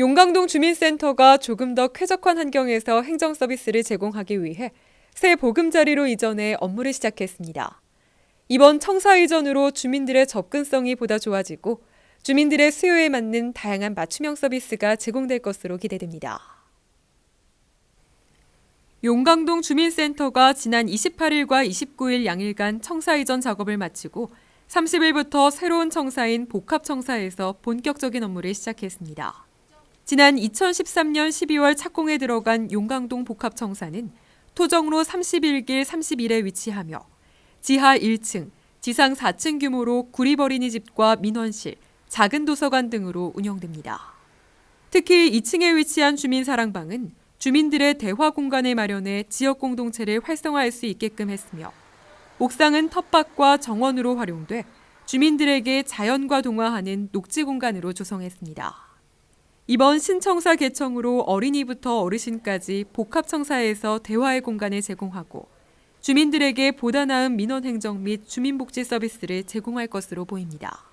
용강동 주민센터가 조금 더 쾌적한 환경에서 행정 서비스를 제공하기 위해 새 보금자리로 이전해 업무를 시작했습니다. 이번 청사 이전으로 주민들의 접근성이 보다 좋아지고 주민들의 수요에 맞는 다양한 맞춤형 서비스가 제공될 것으로 기대됩니다. 용강동 주민센터가 지난 28일과 29일 양일간 청사 이전 작업을 마치고 30일부터 새로운 청사인 복합청사에서 본격적인 업무를 시작했습니다. 지난 2013년 12월 착공에 들어간 용강동 복합청사는 토정로 31길 31에 위치하며 지하 1층, 지상 4층 규모로 구리버리니집과 민원실, 작은 도서관 등으로 운영됩니다. 특히 2층에 위치한 주민사랑방은 주민들의 대화 공간을 마련해 지역 공동체를 활성화할 수 있게끔 했으며 옥상은 텃밭과 정원으로 활용돼 주민들에게 자연과 동화하는 녹지 공간으로 조성했습니다. 이번 신청사 개청으로 어린이부터 어르신까지 복합청사에서 대화의 공간을 제공하고 주민들에게 보다 나은 민원 행정 및 주민복지 서비스를 제공할 것으로 보입니다.